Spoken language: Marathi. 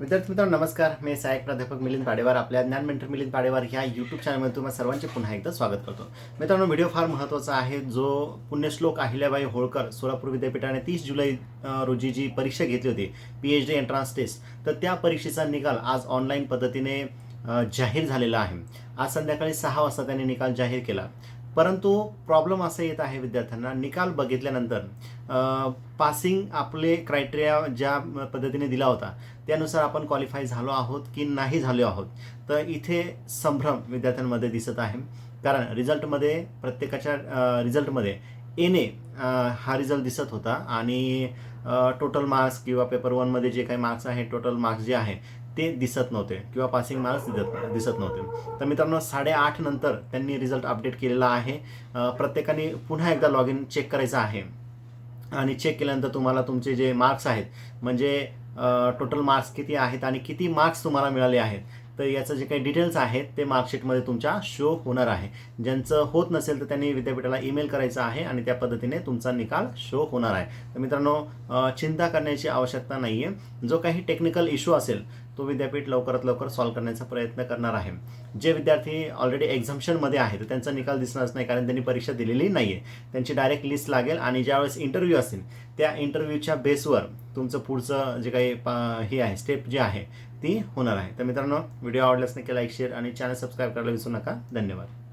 विद्यार्थी मित्रांनो नमस्कार. मी सहाय्यक प्राध्यापक मिलिंद पाडेवार. आपल्या ज्ञान मेंटर मिलिंद पाडेवार ह्या यूट्यूब चॅनलमध्ये तुम्हाला सर्वांचे पुन्हा एकदा स्वागत करतो. मित्रांनो व्हिडिओ फार महत्त्वाचा आहे. जो पुण्यश्लोक अहिल्याबाई होळकर सोलापूर विद्यापीठाने तीस जुलै रोजी जी परीक्षा घेतली होती P H D entrance test तर त्या परीक्षेचा निकाल आज ऑनलाईन पद्धतीने जाहीर झालेला आहे. आज संध्याकाळी सहा वाजता त्यांनी निकाल जाहीर केला. परंतु प्रॉब्लेम असं येत आहे विद्यार्थ्यांना. निकाल बघितल्यानंतर पासिंग आपले क्रायटेरिया ज्या पद्धतीने दिला होता त्यानुसार आपण क्वालिफाय झालो आहोत की नाही झालो आहोत. तर इथे संभ्रम विद्यार्थ्यांमध्ये दिसत आहे. कारण रिझल्टमध्ये प्रत्येकाच्या रिझल्टमध्ये एने हा रिझल्ट दिसत होता. आणि टोटल मार्क्स किंवा पेपर वनमध्ये जे काही मार्क्स आहे टोटल मार्क्स जे आहे ते दिसत नव्हते किंवा पासिंग मार्क्स दिसत दिसत नव्हते. तर मित्रांनो साडेआठ नंतर त्यांनी रिझल्ट अपडेट केलेला आहे. प्रत्येकाने पुन्हा एकदा लॉग इन चेक करायचं आहे. आणि चेक केल्यानंतर तुम्हाला तुमचे जे मार्क्स आहेत म्हणजे टोटल मार्क्स किती आहेत आणि किती मार्क्स तुम्हाला मिळाले आहेत तर याचं जे काही डिटेल्स आहेत ते मार्कशीटमध्ये तुमच्या शो होणार आहे. ज्यांचं होत नसेल तर त्यांनी विद्यापीठाला ईमेल करायचं आहे आणि त्या पद्धतीने तुमचा निकाल शो होणार आहे. तर मित्रांनो चिंता करण्याची आवश्यकता नाही आहे जो काही टेक्निकल इश्यू असेल तो विद्यापीठ लवकरात लवकर सॉल्व्ह करण्याचा प्रयत्न करणार आहे. जे विद्यार्थी ऑलरेडी एक्झाम्शनमध्ये आहेत त्यांचा निकाल दिसणारच नाही कारण त्यांनी परीक्षा दिलेली नाही आहे त्यांची डायरेक्ट लिस्ट लागेल आणि ज्यावेळेस इंटरव्ह्यू असतील त्या इंटरव्ह्यूच्या बेसवर तुमचं पुढचं जे काही पा- हे आहे स्टेप जे आहे ती होणार आहे. तर मित्रांनो व्हिडिओ आवडल्यास नक्की लाईक शेअर आणि चॅनल सबस्क्राईब करायला विसरू नका. धन्यवाद.